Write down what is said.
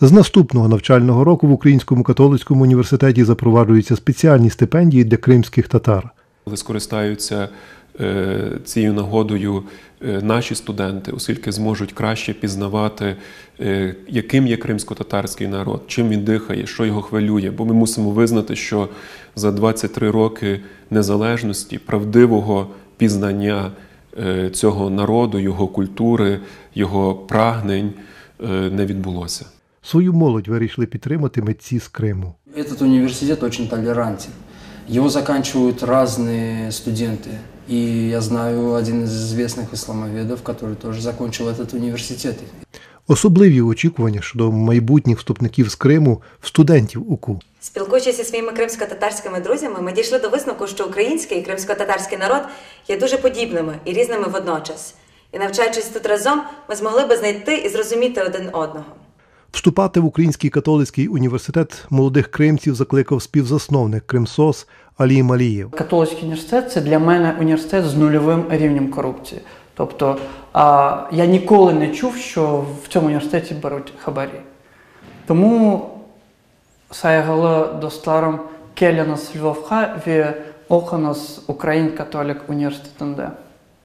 З наступного навчального року в Українському католицькому університеті запроваджуються спеціальні стипендії для кримських татар. Але скористаються е, цією нагодою е, наші студенти, оскільки зможуть краще пізнавати, е, яким є кримсько-татарський народ, чим він дихає, що його хвилює. Бо ми мусимо визнати, що за 23 роки незалежності, правдивого пізнання цього народу, його культури, його прагнень не відбулося. Свою молодь вирішили підтримати митці з Криму. Этот университет очень толерантен. Его заканчивают разные студенты. И я знаю один из известных исламоведов, который тоже закончил этот университет. Особливі очікування щодо майбутніх вступників з Криму в студентів УКУ. Спілкуючись зі своїми кримсько-татарськими друзями, ми дійшли до висновку, що український і кримсько-татарський народ є дуже подібними і різними водночас. І навчаючись тут разом, ми змогли би знайти і зрозуміти один одного. Вступати в Український католицький університет молодих кримців закликав співзасновник Кримсос Алій Малієв. Католицький університет це для мене університет з нульовим рівнем корупції. Тобто я ніколи не чув, що в цьому університеті беруть хабарі. Тому saygılı dostlarım, geliniz Lvov'a ve okunuz Ukrayn Katolik Üniversitesi'nde.